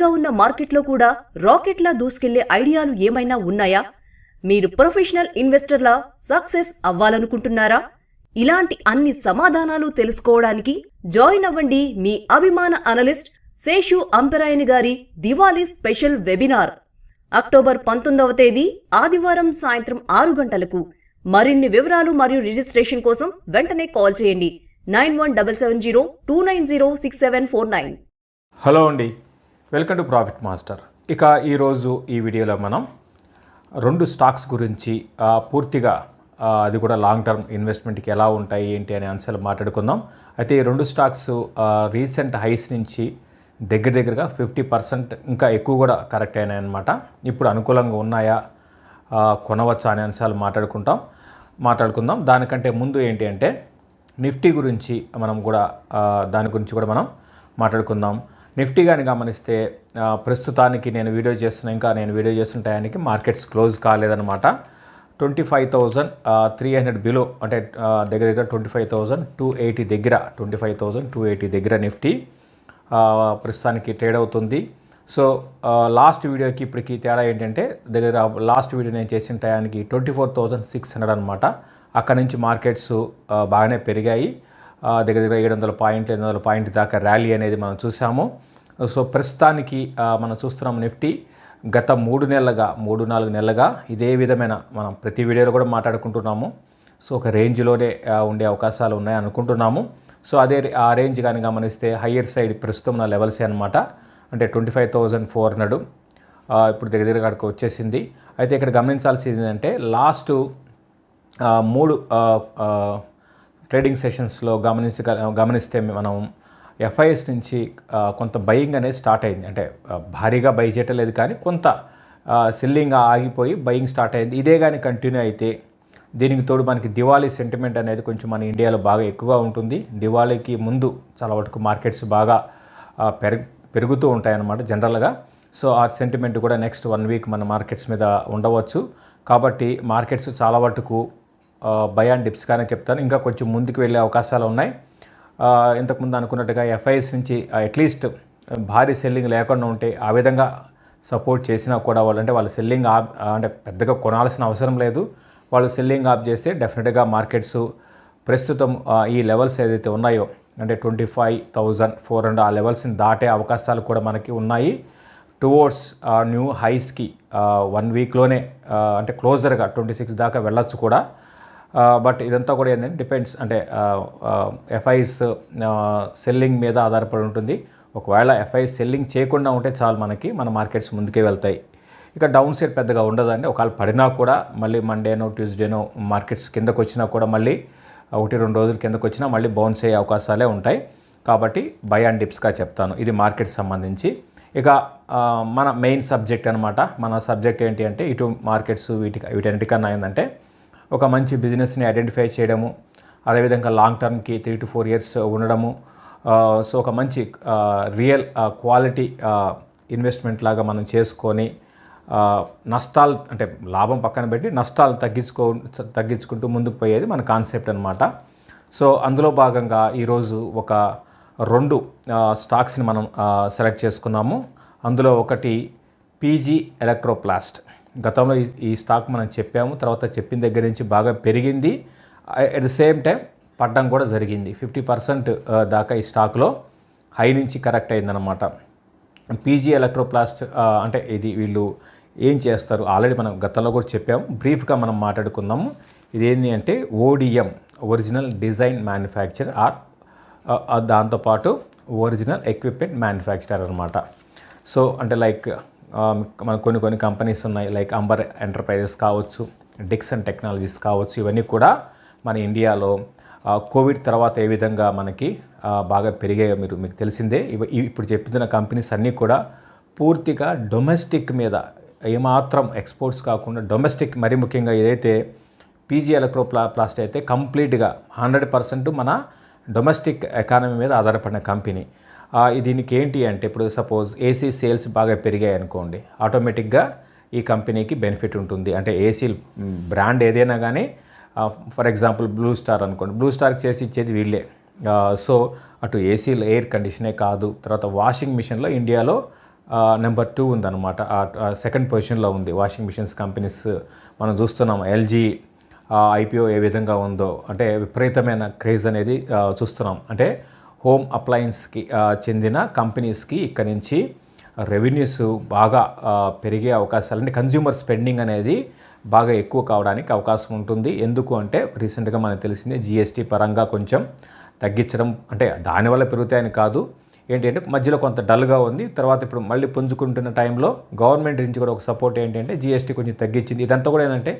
గా ఉన్న మార్కెట్లో కూడా రాకెట్లా దూసుకెళ్ళే ఐడియాలు ఏమైనా ఉన్నాయా? మీరు ప్రొఫెషనల్ ఇన్వెస్టర్లా సక్సెస్ అవ్వాలనుకుంటున్నారా? ఇలాంటి అన్ని సమాధానాలు తెలుసుకోవడానికి జాయిన్ అవ్వండి మీ అభిమాన అనలిస్ట్ శేషు అంపెరాయని గారి దివాళీ స్పెషల్ వెబినార్. అక్టోబర్ పంతొమ్మిదవ తేదీ ఆదివారం సాయంత్రం ఆరు గంటలకు. మరిన్ని వివరాలు మరియు రిజిస్ట్రేషన్ కోసం వెంటనే కాల్ చేయండి. Nine one double seven zero two nine zero six seven four nine. Hello అండి. వెల్కమ్ టు ప్రాఫిట్ మాస్టర్ ఇక ఈరోజు ఈ వీడియోలో మనం రెండు స్టాక్స్ గురించి పూర్తిగా అది కూడా లాంగ్ టర్మ్ ఇన్వెస్ట్మెంట్కి ఎలా ఉంటాయి ఏంటి అనే అంశాలు మాట్లాడుకుందాం. అయితే ఈ రెండు స్టాక్స్ రీసెంట్ హైస్ నుంచి దగ్గర దగ్గరగా ఫిఫ్టీ పర్సెంట్ ఇంకా ఎక్కువ కూడా కరెక్ట్ అయినాయి అనమాట ఇప్పుడు అనుకూలంగా ఉన్నాయా కొనవచ్చా అనే అంశాలు మాట్లాడుకుంటాం మాట్లాడుకుందాం. దానికంటే ముందు ఏంటి అంటే నిఫ్టీ గురించి మనం కూడా దాని గురించి కూడా మనం మాట్లాడుకుందాం. నిఫ్టీ కానీ గమనిస్తే ప్రస్తుతానికి నేను వీడియో చేస్తున్న ఇంకా నేను వీడియో చేస్తున్న టయానికి markets close కాలేదనమాట twenty five thousand three hundred below అంటే దగ్గర దగ్గర twenty five thousand two eighty దగ్గర twenty five thousand two eighty దగ్గర నిఫ్టీ ప్రస్తుతానికి ట్రేడ్ అవుతుంది. సో లాస్ట్ వీడియోకి ఇప్పటికి తేడా ఏంటంటే దగ్గర లాస్ట్ వీడియో నేను చేసిన టయానికి twenty four thousand six hundred అనమాట అక్కడ నుంచి మార్కెట్స్ బాగానే పెరిగాయి. దగ్గర దగ్గర ఏడు వందల పాయింట్లు ఎనిమిది వందల పాయింట్ దాకా ర్యాలీ అనేది మనం చూసాము. సో ప్రస్తుతానికి మనం చూస్తున్నాం నిఫ్టీ. గత మూడు నెలలుగా మూడు నాలుగు నెలలుగా ఇదే విధమైన మనం ప్రతి వీడియోలో కూడా మాట్లాడుకుంటున్నాము. సో ఒక రేంజ్లోనే ఉండే అవకాశాలు ఉన్నాయి అనుకుంటున్నాము. సో అదే ఆ రేంజ్ కానీ గమనిస్తే హయ్యర్ సైడ్ ప్రస్తుతం ఉన్న లెవెల్సే అనమాట అంటే twenty five thousand four hundred. ఇప్పుడు దగ్గర దగ్గర అక్కడికి వచ్చేసింది. అయితే ఇక్కడ గమనించాల్సింది ఏంటంటే లాస్ట్ మూడు ట్రేడింగ్ సెషన్స్లో గమనించ గమనిస్తే మనం ఎఫ్ఐఎస్ నుంచి కొంత బయింగ్ అనేది స్టార్ట్ అయింది. అంటే భారీగా బై చేయటం లేదు కానీ కొంత సెల్లింగ్ ఆగిపోయి బయింగ్ స్టార్ట్ అయింది. ఇదే కానీ కంటిన్యూ అయితే దీనికి తోడు మనకి దివాళీ సెంటిమెంట్ అనేది కొంచెం మన ఇండియాలో బాగా ఎక్కువగా ఉంటుంది. దివాళీకి ముందు చాలా వరకు మార్కెట్స్ బాగా పెరుగు పెరుగుతూ ఉంటాయన్నమాట జనరల్గా. సో ఆ సెంటిమెంట్ కూడా నెక్స్ట్ వన్ వీక్ మన మార్కెట్స్ మీద ఉండవచ్చు. కాబట్టి మార్కెట్స్ చాలా వరకు బయాన్ డిప్స్ కానీ చెప్తాను. ఇంకా కొంచెం ముందుకు వెళ్ళే అవకాశాలు ఉన్నాయి. ఇంతకుముందు అనుకున్నట్టుగా ఎఫ్ఐఎస్ నుంచి అట్లీస్ట్ భారీ సెల్లింగ్ లేకుండా ఉంటే ఆ విధంగా సపోర్ట్ చేసినా కూడా వాళ్ళు అంటే సెల్లింగ్ ఆప్ అంటే పెద్దగా కొనాల్సిన అవసరం లేదు. వాళ్ళు సెల్లింగ్ ఆప్ చేస్తే డెఫినెట్గా మార్కెట్స్ ప్రస్తుతం ఈ లెవెల్స్ ఏదైతే ఉన్నాయో అంటే twenty five thousand four hundred ఆ లెవెల్స్ని దాటే అవకాశాలు కూడా మనకి ఉన్నాయి. టువర్డ్స్ న్యూ హైస్కి వన్ వీక్లోనే అంటే క్లోజర్గా ట్వంటీ సిక్స్ దాకా వెళ్ళొచ్చు కూడా. బట్ ఇదంతా కూడా ఏంటంటే డిపెండ్స్ అంటే ఎఫ్ఐస్ సెల్లింగ్ మీద ఆధారపడి ఉంటుంది. ఒకవేళ ఎఫ్ఐ సెల్లింగ్ చేయకుండా ఉంటే చాలు మనకి మన మార్కెట్స్ ముందుకే వెళ్తాయి. ఇక డౌన్ సైడ్ పెద్దగా ఉండదండి. ఒకవేళ పడినా కూడా మళ్ళీ మండేనో ట్యూస్డేనో మార్కెట్స్ కిందకు వచ్చినా కూడా మళ్ళీ ఒకటి రెండు రోజుల కిందకు వచ్చినా మళ్ళీ బౌన్స్ అయ్యే అవకాశాలే ఉంటాయి. కాబట్టి బై అండ్ డిప్స్గా చెప్తాను. ఇది మార్కెట్ సంబంధించి. ఇక మన మెయిన్ సబ్జెక్ట్ అనమాట మన సబ్జెక్ట్ ఏంటి అంటే ఇటు మార్కెట్స్ వీటికి వీటన్నిటికన్నా ఏంటంటే ఒక మంచి బిజినెస్ని ఐడెంటిఫై చేయడము అదేవిధంగా లాంగ్ టర్మ్కి త్రీ టు ఫోర్ ఇయర్స్ ఉండడము uh, సో ఒక మంచి రియల్ క్వాలిటీ ఇన్వెస్ట్మెంట్ లాగా మనం చేసుకొని uh, నష్టాలు అంటే లాభం పక్కన పెట్టి నష్టాలు తగ్గించుకో తగ్గించుకుంటూ ముందుకు పోయేది మన కాన్సెప్ట్ అనమాట సో అందులో భాగంగా ఈరోజు ఒక రెండు uh, స్టాక్స్ని మనం సెలెక్ట్ చేసుకున్నాము. అందులో ఒకటి పీజీ ఎలక్ట్రోప్లాస్ట్ గతంలో ఈ- స్టాక్ మనం చెప్పాము తర్వాత చెప్పిన దగ్గర నుంచి బాగా పెరిగింది. అట్ ద సేమ్ టైం పడ్డం కూడా జరిగింది. ఫిఫ్టీ పర్సెంట్ దాకా ఈ స్టాక్లో హై నుంచి కరెక్ట్ అయిందనమాట పీజీ ఎలక్ట్రోప్లాస్ట్ అంటే ఇది వీళ్ళు ఏం చేస్తారు? ఆల్రెడీ మనం గతంలో కూడా చెప్పాము. బ్రీఫ్గా మనం మాట్లాడుకుందాము. ఇదేంటి అంటే ODM original design manufacture or దాంతోపాటు ఒరిజినల్ ఎక్విప్మెంట్ మ్యానుఫ్యాక్చరర్ అనమాట సో అంటే లైక్ Um, మన కొన్ని కొన్ని కంపెనీస్ ఉన్నాయి లైక్ అంబర్ ఎంటర్ప్రైజెస్ కావచ్చు డిక్సన్ టెక్నాలజీస్ కావచ్చు ఇవన్నీ కూడా మన ఇండియాలో కోవిడ్ తర్వాత ఏ విధంగా మనకి బాగా పెరిగాయో మీరు మీకు తెలిసిందే. ఇవి ఇప్పుడు చెప్తున్న కంపెనీస్ అన్నీ కూడా పూర్తిగా డొమెస్టిక్ మీద ఏమాత్రం ఎక్స్పోర్ట్స్ కాకుండా డొమెస్టిక్ మరి ముఖ్యంగా ఏదైతే పీజీ ఎలక్ట్రో ప్లా ప్లాస్ట్ అయితే కంప్లీట్గా హండ్రెడ్ పర్సెంట్ మన డొమెస్టిక్ ఎకానమీ మీద ఆధారపడిన కంపెనీ దీనికి ఏంటి అంటే ఇప్పుడు సపోజ్ ఏసీ సేల్స్ బాగా పెరిగాయి అనుకోండి ఆటోమేటిక్గా ఈ కంపెనీకి బెనిఫిట్ ఉంటుంది. అంటే ఏసీ బ్రాండ్ ఏదైనా కానీ ఫర్ ఎగ్జాంపుల్ బ్లూ స్టార్ అనుకోండి. బ్లూ స్టార్కి చేసి ఇచ్చేది వీళ్ళే. సో అటు ఏసీలో ఎయిర్ కండిషనే కాదు తర్వాత వాషింగ్ మిషన్లో ఇండియాలో నెంబర్ టూ ఉందన్నమాట. సెకండ్ పొజిషన్లో ఉంది వాషింగ్ మిషన్స్ కంపెనీస్ మనం చూస్తున్నాం ఎల్జీ ఐపీఓ ఏ విధంగా ఉందో అంటే విపరీతమైన క్రేజ్ అనేది చూస్తున్నాం. అంటే హోమ్ అప్లయన్స్కి చెందిన కంపెనీస్కి ఇక్కడ నుంచి రెవెన్యూస్ బాగా పెరిగే అవకాశాలు అంటే కన్జ్యూమర్ స్పెండింగ్ అనేది బాగా ఎక్కువ కావడానికి అవకాశం ఉంటుంది. ఎందుకు అంటే రీసెంట్గా మనకు తెలిసిందే జిఎస్టీ పరంగా కొంచెం తగ్గించడం అంటే దానివల్ల పెరుగుతాయని కాదు. ఏంటంటే మధ్యలో కొంత డల్గా ఉంది. తర్వాత ఇప్పుడు మళ్ళీ పుంజుకుంటున్న టైంలో గవర్నమెంట్ నుంచి కూడా ఒక సపోర్ట్ ఏంటంటే జిఎస్టీ కొంచెం తగ్గించింది. ఇదంతా కూడా ఏంటంటే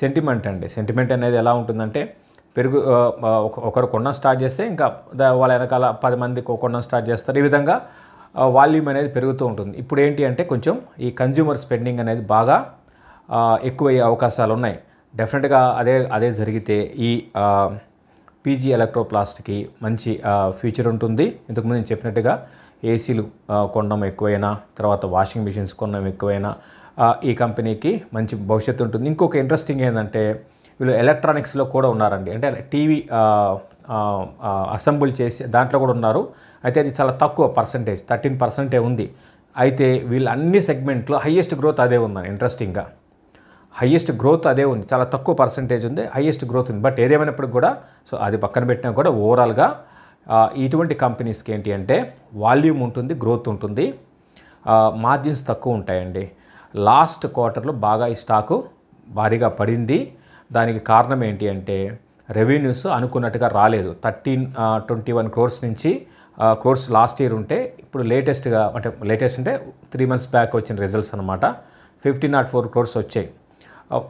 సెంటిమెంట్ అండి. సెంటిమెంట్ అనేది ఎలా ఉంటుందంటే పెరుగు ఒక- ఒకరు కొనడం స్టార్ట్ చేస్తే ఇంకా దా- వాళ్ళ వెనకాల పది మంది కొనడం స్టార్ట్ చేస్తారు. ఈ విధంగా వాల్యూమ్ అనేది పెరుగుతూ ఉంటుంది. ఇప్పుడు ఏంటి అంటే కొంచెం ఈ కన్జ్యూమర్ స్పెండింగ్ అనేది బాగా ఎక్కువయ్యే అవకాశాలు ఉన్నాయి. డెఫినెట్గా అదే అదే జరిగితే ఈ పీజీ ఎలక్ట్రోప్లాస్ట్కి మంచి ఫ్యూచర్ ఉంటుంది. ఇంతకుముందు నేను చెప్పినట్టుగా ఏసీలు కొనడం ఎక్కువైనా తర్వాత వాషింగ్ మిషన్స్ కొనడం ఎక్కువైనా ఈ కంపెనీకి మంచి భవిష్యత్తు ఉంటుంది. ఇంకొక ఇంట్రెస్టింగ్ ఏంటంటే వీళ్ళు ఎలక్ట్రానిక్స్లో కూడా ఉన్నారండి. అంటే టీవీ అసెంబుల్ చేసి దాంట్లో కూడా ఉన్నారు. అయితే అది చాలా తక్కువ పర్సంటేజ్ థర్టీన్ పర్సెంటే ఉంది. అయితే వీళ్ళు అన్ని సెగ్మెంట్లో హయ్యెస్ట్ గ్రోత్ అదే ఉందండి ఇంట్రెస్టింగ్గా. హయ్యెస్ట్ గ్రోత్ అదే ఉంది చాలా తక్కువ పర్సంటేజ్ ఉంది హయ్యెస్ట్ గ్రోత్ ఉంది. బట్ ఏదేమైనప్పటికి కూడా సో అది పక్కన పెట్టినా కూడా ఓవరాల్గా ఇటువంటి కంపెనీస్కి ఏంటి అంటే వాల్యూమ్ ఉంటుంది గ్రోత్ ఉంటుంది మార్జిన్స్ తక్కువ ఉంటాయండి. లాస్ట్ క్వార్టర్లో బాగా ఈ స్టాకు భారీగా పడింది. దానికి కారణం ఏంటి అంటే రెవెన్యూస్ అనుకున్నట్టుగా రాలేదు. థర్టీన్ ట్వంటీ వన్ క్రోర్స్ నుంచి క్రోర్స్ లాస్ట్ ఇయర్ ఉంటే ఇప్పుడు లేటెస్ట్గా అంటే లేటెస్ట్ అంటే త్రీ మంత్స్ బ్యాక్ వచ్చిన రిజల్ట్స్ అనమాట ఫిఫ్టీన్ నాట్ ఫోర్ క్రోర్స్ వచ్చాయి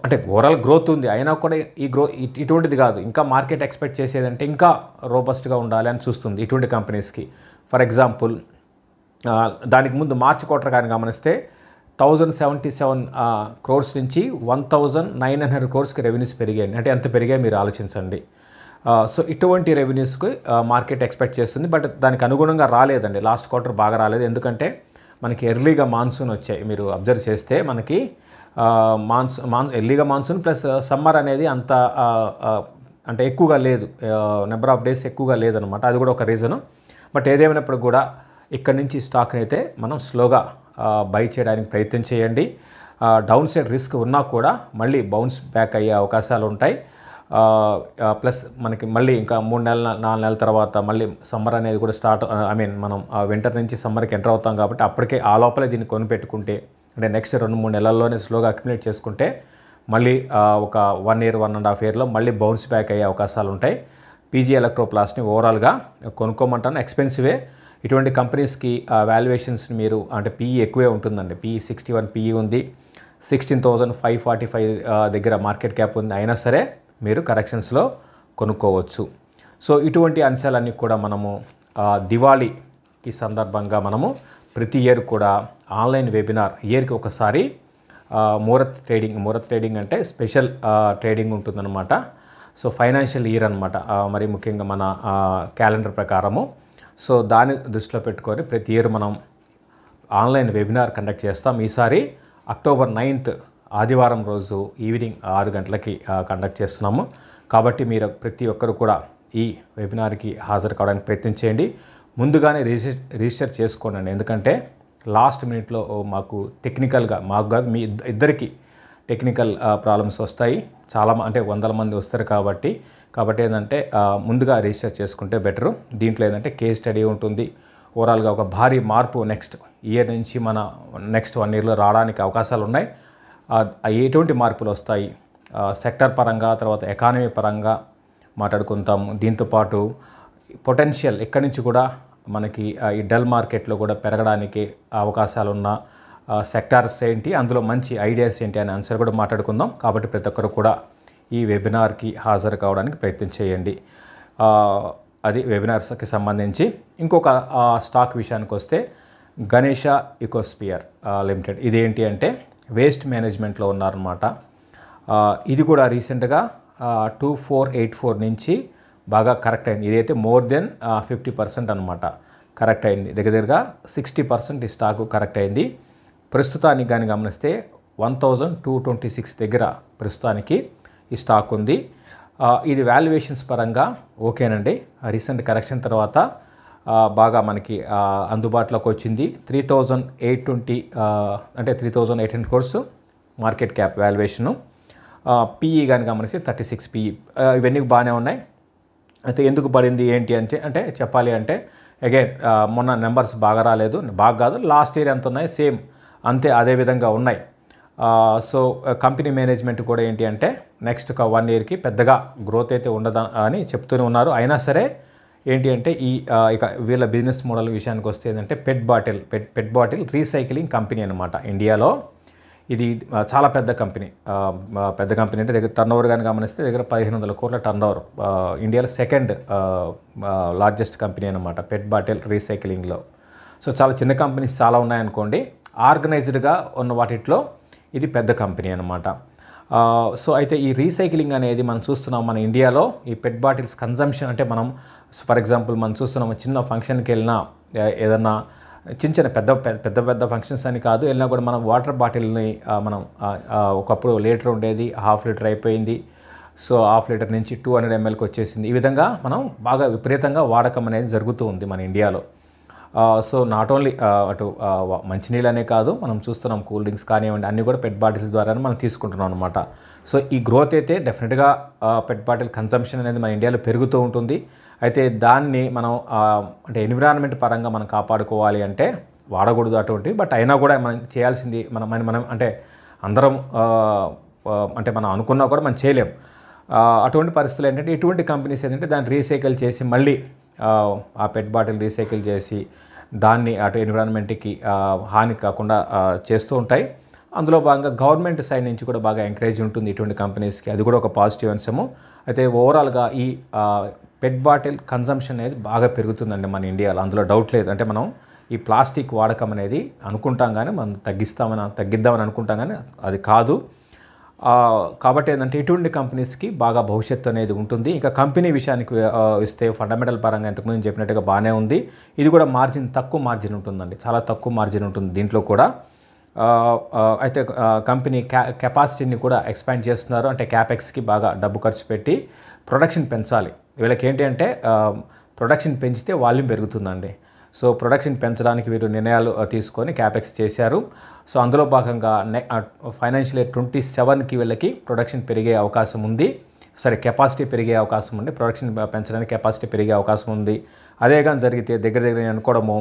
అంటే ఓవరాల్ గ్రోత్ ఉంది. అయినా కూడా ఈ గ్రో ఇటువంటిది కాదు. ఇంకా మార్కెట్ ఎక్స్పెక్ట్ చేసేదంటే ఇంకా రోబస్ట్గా ఉండాలి అని చూస్తుంది ఇటువంటి కంపెనీస్కి ఫర్ ఎగ్జాంపుల్ దానికి ముందు మార్చ్ క్వార్టర్ కానీ గమనిస్తే థౌజండ్ సెవెంటీ సెవెన్ క్రోర్స్ నుంచి వన్ థౌజండ్ నైన్ హండ్రెడ్ క్రోర్స్కి రెవెన్యూస్ పెరిగాయి అంటే ఎంత పెరిగాయి మీరు ఆలోచించండి. సో ఇటువంటి రెవెన్యూస్కి మార్కెట్ ఎక్స్పెక్ట్ చేస్తుంది. బట్ దానికి అనుగుణంగా రాలేదండి. లాస్ట్ క్వార్టర్ బాగా రాలేదు. ఎందుకంటే మనకి ఎర్లీగా మాన్సూన్ వచ్చాయి. మీరు అబ్జర్వ్ చేస్తే మనకి మాన్స్ మాన్ ఎర్లీగా మాన్సూన్ ప్లస్ సమ్మర్ అనేది అంత అంటే ఎక్కువగా లేదు. నెంబర్ ఆఫ్ డేస్ ఎక్కువగా లేదనమాట అది కూడా ఒక రీజను బట్ ఏదేమైనప్పుడు కూడా ఇక్కడ నుంచి స్టాక్ని అయితే మనం స్లోగా బై చేయడానికి ప్రయత్నం చేయండి. డౌన్ సైడ్ రిస్క్ ఉన్నా కూడా మళ్ళీ బౌన్స్ బ్యాక్ అయ్యే అవకాశాలు ఉంటాయి. ప్లస్ మనకి మళ్ళీ ఇంకా మూడు నెలల నాలుగు నెలల తర్వాత మళ్ళీ సమ్మర్ అనేది కూడా స్టార్ట్ ఐ మీన్ మనం వింటర్ నుంచి సమ్మర్కి ఎంటర్ అవుతాం కాబట్టి అప్పటికే ఆ లోపలే దీన్ని కొనిపెట్టుకుంటే అంటే నెక్స్ట్ రెండు మూడు నెలల్లోనే స్లోగా అక్యుమిలేట్ చేసుకుంటే మళ్ళీ ఒక one year one and half ఇయర్లో మళ్ళీ బౌన్స్ బ్యాక్ అయ్యే అవకాశాలు ఉంటాయి. పీజీ ఎలక్ట్రోప్లాస్ట్ని ఓవరాల్గా కొనుక్కోమంటాను. ఎక్స్పెన్సివే ఇటువంటి కంపెనీస్కి వాల్యుయేషన్స్ మీరు అంటే పీఈ ఎక్కువే ఉంటుందండి. పీఈ సిక్స్టీ వన్ పీఈ ఉంది. Sixteen thousand five forty five దగ్గర మార్కెట్ క్యాప్ ఉంది. అయినా సరే మీరు కరెక్షన్స్లో కొనుక్కోవచ్చు. సో ఇటువంటి అంశాలన్నీ కూడా మనము దివాళీకి సందర్భంగా మనము ప్రతి ఇయర్ కూడా ఆన్లైన్ వెబినార్ ఇయర్కి ఒకసారి మూరత్ ట్రేడింగ్ మూరత్ ట్రేడింగ్ అంటే స్పెషల్ ట్రేడింగ్ ఉంటుందన్నమాట. సో ఫైనాన్షియల్ ఇయర్ అనమాట మరి ముఖ్యంగా మన క్యాలెండర్ ప్రకారము సో దాన్ని దృష్టిలో పెట్టుకొని ప్రతి ఇయర్ మనం ఆన్లైన్ వెబినార్ కండక్ట్ చేస్తాం. ఈసారి అక్టోబర్ నైన్త్ ఆదివారం రోజు ఈవినింగ్ ఆరు గంటలకి కండక్ట్ చేస్తున్నాము. కాబట్టి మీరు ప్రతి ఒక్కరు కూడా ఈ వెబినార్కి హాజరు కావడానికి ప్రయత్నించేయండి ముందుగానే రిజిస్టర్ రిజిస్టర్ చేసుకోండి ఎందుకంటే లాస్ట్ మినిట్లో మాకు టెక్నికల్గా మాకు కాదు మీ ఇద్దరికి టెక్నికల్ ప్రాబ్లమ్స్ వస్తాయి. చాలా అంటే వందల మంది వస్తారు కాబట్టి కాబట్టి ఏంటంటే ముందుగా రిజిస్టర్ చేసుకుంటే బెటరు. దీంట్లో ఏంటంటే కేస్ స్టడీ ఉంటుంది. ఓవరాల్గా ఒక భారీ మార్పు నెక్స్ట్ ఇయర్ నుంచి మన నెక్స్ట్ వన్ ఇయర్లో రావడానికి అవకాశాలు ఉన్నాయి. ఎటువంటి మార్పులు వస్తాయి? సెక్టర్ పరంగా తర్వాత ఎకానమీ పరంగా మాట్లాడుకుంటాము దీంతోపాటు పొటెన్షియల్ ఎక్కడి నుంచి కూడా మనకి ఈ డల్ మార్కెట్లో కూడా పెరగడానికి అవకాశాలు ఉన్న సెక్టార్స్ ఏంటి అందులో మంచి ఐడియాస్ ఏంటి అనే ఆన్సర్ కూడా మాట్లాడుకుందాం. కాబట్టి ప్రతి ఒక్కరు కూడా ఈ వెబినార్కి హాజరు కావడానికి ప్రయత్నం చేయండి. అది వెబినార్స్కి సంబంధించి ఇంకొక స్టాక్ విషయానికి వస్తే గణేష ఇకోస్పియర్ లిమిటెడ్. ఇదేంటి అంటే వేస్ట్ మేనేజ్మెంట్లో ఉన్నారనమాట ఇది కూడా రీసెంట్గా టూ ఫోర్ ఎయిట్ ఫోర్ నుంచి బాగా కరెక్ట్ అయింది. ఇదైతే మోర్ దెన్ ఫిఫ్టీ పర్సెంట్ అనమాట కరెక్ట్ అయింది. దగ్గర దగ్గరగా సిక్స్టీ పర్సెంట్ ఈ స్టాకు కరెక్ట్ అయింది. ప్రస్తుతానికి కానీ గమనిస్తే one thousand two twenty six దగ్గర ప్రస్తుతానికి ఈ స్టాక్ ఉంది. ఇది వాల్యుయేషన్స్ పరంగా ఓకేనండి. రీసెంట్ కరెక్షన్ తర్వాత బాగా మనకి అందుబాటులోకి వచ్చింది. త్రీ థౌజండ్ ఎయిట్ ట్వంటీ అంటే three thousand eight hundred crores market cap valuation. PE కానీ గమనిస్తే థర్టీ సిక్స్ పీఈ. ఇవన్నీ బాగానే ఉన్నాయి. అయితే ఎందుకు పడింది ఏంటి అంటే అంటే చెప్పాలి అంటే అగైన్ మొన్న నెంబర్స్ బాగా రాలేదు. బాగా కాదు లాస్ట్ ఇయర్ ఎంత ఉన్నాయి సేమ్ అంతే అదే విధంగా ఉన్నాయి. సో కంపెనీ మేనేజ్మెంట్ కూడా ఏంటి అంటే నెక్స్ట్ ఒక వన్ ఇయర్కి పెద్దగా గ్రోత్ అయితే ఉండదా అని చెప్తూనే ఉన్నారు. అయినా సరే ఏంటి అంటే ఈ ఇక వీళ్ళ బిజినెస్ మోడల్ విషయానికి వస్తే ఏంటంటే PET bottle PET PET bottle recycling company అనమాట ఇండియాలో. ఇది చాలా పెద్ద కంపెనీ. పెద్ద కంపెనీ అంటే దగ్గర టర్న్ ఓవర్ కానీ గమనిస్తే దగ్గర పదిహేను వందల కోట్ల టర్న్ ఓవర్ ఇండియాలో సెకండ్ లార్జెస్ట్ కంపెనీ అనమాట పెట్ బాటిల్ రీసైక్లింగ్లో. సో చాలా చిన్న కంపెనీస్ చాలా ఉన్నాయనుకోండి ఆర్గనైజ్డ్గా ఉన్న వాటిట్లో ఇది పెద్ద కంపెనీ అనమాట సో అయితే ఈ రీసైక్లింగ్ అనేది మనం చూస్తున్నాం మన ఇండియాలో. ఈ పెట్ బాటిల్స్ కన్జంప్షన్ అంటే మనం ఫర్ ఎగ్జాంపుల్ మనం చూస్తున్నాం చిన్న ఫంక్షన్కి వెళ్ళినా ఏదన్నా చిన్న చిన్న పెద్ద పెద్ద పెద్ద పెద్ద ఫంక్షన్స్ అని కాదు వెళ్ళినా కూడా మనం వాటర్ బాటిల్ని మనం ఒకప్పుడు లీటర్ ఉండేది హాఫ్ లీటర్ అయిపోయింది. సో హాఫ్ లీటర్ నుంచి టూ హండ్రెడ్ ఎంఎల్కి వచ్చేసింది. ఈ విధంగా మనం బాగా విపరీతంగా వాడకం అనేది జరుగుతూ ఉంది మన ఇండియాలో. సో నాట్ ఓన్లీ అటు మంచినీళ్ళనే కాదు మనం చూస్తున్నాం కూల్ డ్రింక్స్ కానివ్వండి అన్నీ కూడా పెట్ బాటిల్స్ ద్వారానే మనం తీసుకుంటున్నాం అనమాట సో ఈ గ్రోత్ అయితే డెఫినెట్గా పెట్ బాటిల్ కన్సంప్షన్ అనేది మన ఇండియాలో పెరుగుతూ ఉంటుంది. అయితే దాన్ని మనం అంటే ఎన్విరాన్మెంట్ పరంగా మనం కాపాడుకోవాలి అంటే వాడకూడదు అటువంటి బట్ అయినా కూడా మనం చేయాల్సింది మనం మనం అంటే అందరం అంటే మనం అనుకున్నా కూడా మనం చేయలేం. అటువంటి పరిస్థితులు ఏంటంటే ఇటువంటి కంపెనీస్ ఏంటంటే దాన్ని రీసైకిల్ చేసి మళ్ళీ ఆ, పెట్ బాటిల్ రీసైకిల్ చేసి దాన్ని అటు ఎన్విరాన్మెంట్కి హాని కాకుండా చేస్తూ ఉంటాయి. అందులో భాగంగా గవర్నమెంట్ సైడ్ నుంచి కూడా బాగా ఎంకరేజ్ ఉంటుంది ఇటువంటి కంపెనీస్కి. అది కూడా ఒక పాజిటివ్ అంశము. అయితే ఓవరాల్గా ఈ పెట్ బాటిల్ కన్జంప్షన్ అనేది బాగా పెరుగుతుందండి మన ఇండియాలో. అందులో డౌట్ లేదు. అంటే మనం ఈ ప్లాస్టిక్ వాడకం అనేది అనుకుంటాం కానీ మనం తగ్గిస్తామని తగ్గిద్దామని అనుకుంటాం కానీ అది కాదు. కాబట్టి ఏంటంటే ఇటువంటి కంపెనీస్కి బాగా భవిష్యత్తు అనేది ఉంటుంది. ఇక కంపెనీ విషయానికి ఇస్తే ఫండమెంటల్ పరంగా ఇంతకుముందు చెప్పినట్టుగా బాగానే ఉంది. ఇది కూడా మార్జిన్ తక్కువ మార్జిన్ ఉంటుందండి. చాలా తక్కువ మార్జిన్ ఉంటుంది దీంట్లో కూడా. అయితే కంపెనీ క్యా కెపాసిటీని కూడా ఎక్స్పాండ్ చేస్తున్నారు. అంటే క్యాపెక్స్కి బాగా డబ్బు ఖర్చు పెట్టి ప్రొడక్షన్ పెంచాలి. వీళ్ళకి ఏంటి అంటే ప్రొడక్షన్ పెంచితే వాల్యూమ్ పెరుగుతుందండి. సో ప్రొడక్షన్ పెంచడానికి వీరు నిర్ణయాలు తీసుకొని క్యాపెక్స్ చేశారు. సో అందులో భాగంగా నె ఫైనాన్షియల్ ఇయర్ ట్వంటీ సెవెన్కి వీళ్ళకి ప్రొడక్షన్ పెరిగే అవకాశం ఉంది. సరే కెపాసిటీ పెరిగే అవకాశం ఉంది. ప్రొడక్షన్ పెంచడానికి కెపాసిటీ పెరిగే అవకాశం ఉంది. అదే కానీ జరిగితే దగ్గర దగ్గర నేను అనుకోవడము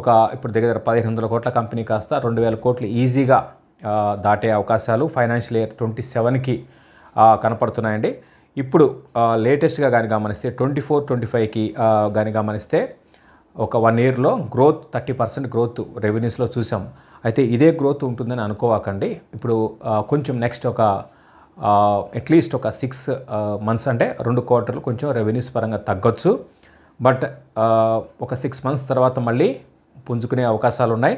ఒక ఇప్పుడు దగ్గర దగ్గర పదిహేను వందల కోట్ల కంపెనీ కాస్త రెండు వేల కోట్లు ఈజీగా దాటే అవకాశాలు ఫైనాన్షియల్ ఇయర్ ట్వంటీ సెవెన్కి కనపడుతున్నాయండి. ఇప్పుడు లేటెస్ట్గా కానీ గమనిస్తే ట్వంటీ ఫోర్ ట్వంటీ ఫైవ్కి కానీ గమనిస్తే ఒక వన్ ఇయర్లో గ్రోత్ థర్టీ పర్సెంట్ గ్రోత్ రెవెన్యూస్లో చూసాం. అయితే ఇదే గ్రోత్ ఉంటుందని అనుకోవాకండి. ఇప్పుడు కొంచెం నెక్స్ట్ ఒక అట్లీస్ట్ ఒక సిక్స్ మంత్స్ అంటే రెండు క్వార్టర్లు కొంచెం రెవెన్యూస్ పరంగా తగ్గొచ్చు. బట్ ఒక సిక్స్ మంత్స్ తర్వాత మళ్ళీ పుంజుకునే అవకాశాలు ఉన్నాయి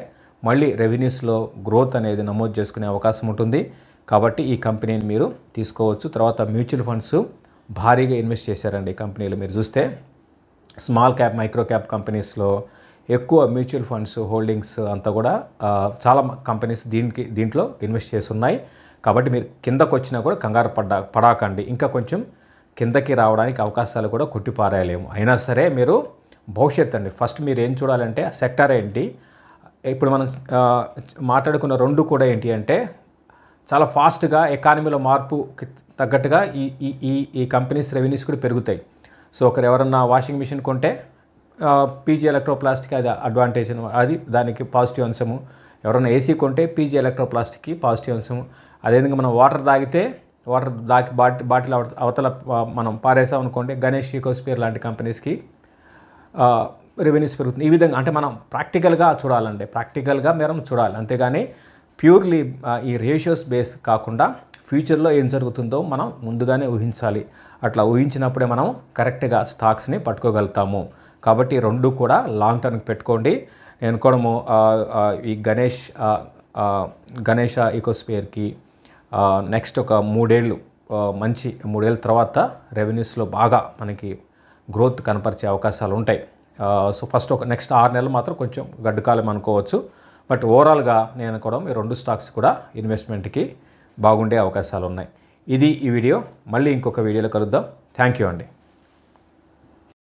మళ్ళీ రెవెన్యూస్లో గ్రోత్ అనేది నమోదు చేసుకునే అవకాశం ఉంటుంది. కాబట్టి ఈ కంపెనీని మీరు తీసుకోవచ్చు. తర్వాత మ్యూచువల్ ఫండ్స్ భారీగా ఇన్వెస్ట్ చేశారండి ఈ కంపెనీలు మీరు చూస్తే. స్మాల్ క్యాప్ మైక్రో క్యాప్ కంపెనీస్లో ఎక్కువ మ్యూచువల్ ఫండ్స్ హోల్డింగ్స్ అంతా కూడా చాలా కంపెనీస్ దీనికి దీంట్లో ఇన్వెస్ట్ చేసి ఉన్నాయి కాబట్టి మీరు కిందకు వచ్చినా కూడా కంగారు పడ్డా పడాకండి. ఇంకా కొంచెం కిందకి రావడానికి అవకాశాలు కూడా కొట్టిపారేయలేము. అయినా సరే మీరు భవిష్యత్ అండి ఫస్ట్ మీరు ఏం చూడాలంటే సెక్టర్ ఏంటి? ఇప్పుడు మనం మాట్లాడుకున్న రెండు కూడా ఏంటి అంటే చాలా ఫాస్ట్గా ఎకానమీలో మార్పుకి తగ్గట్టుగా ఈ ఈ ఈ ఈ కంపెనీస్ రెవెన్యూస్ కూడా పెరుగుతాయి. సో ఒకరు ఎవరన్నా వాషింగ్ మిషన్ కొంటే పీజీ ఎలక్ట్రోప్లాస్టిక్ అది అడ్వాంటేజ్ అది దానికి పాజిటివ్ అంశము. ఎవరైనా ఏసీ కొంటే పీజీ ఎలక్ట్రోప్లాస్టిక్కి పాజిటివ్ అంశము. అదేవిధంగా మనం వాటర్ తాగితే వాటర్ దాకి బాటి బాటిల్ అవతల మనం పారేసాం అనుకోండి గణేష్ ఈకోస్పియర్ లాంటి కంపెనీస్కి రెవెన్యూస్ పెరుగుతుంది. ఈ విధంగా అంటే మనం ప్రాక్టికల్గా చూడాలండి. ప్రాక్టికల్గా మనం చూడాలి. అంతేగాని ప్యూర్లీ ఈ రేషియోస్ బేస్ కాకుండా ఫ్యూచర్లో ఏం జరుగుతుందో మనం ముందుగానే ఊహించాలి. అట్లా ఊహించినప్పుడే మనం కరెక్ట్గా స్టాక్స్ని పట్టుకోగలుగుతాము. కాబట్టి రెండు కూడా లాంగ్ టర్మ్కి పెట్టుకోండి. నేను అనుకోవడము ఈ గణేష్ గణేష ఈకోస్పియర్కి నెక్స్ట్ ఒక మూడేళ్ళు మంచి మూడేళ్ళ తర్వాత రెవెన్యూస్లో బాగా మనకి గ్రోత్ కనపరిచే అవకాశాలు ఉంటాయి. సో ఫస్ట్ ఒక నెక్స్ట్ ఆరు నెలలు మాత్రం కొంచెం గడ్డుకాలం అనుకోవచ్చు. బట్ ఓవరాల్గా నేను అనుకోవడం ఈ రెండు స్టాక్స్ కూడా ఇన్వెస్ట్మెంట్కి బాగుండే అవకాశాలు ఉన్నాయి. ఇది ఈ వీడియో. మళ్ళీ ఇంకొక వీడియోలో కలుద్దాం. థ్యాంక్ యూ అండి.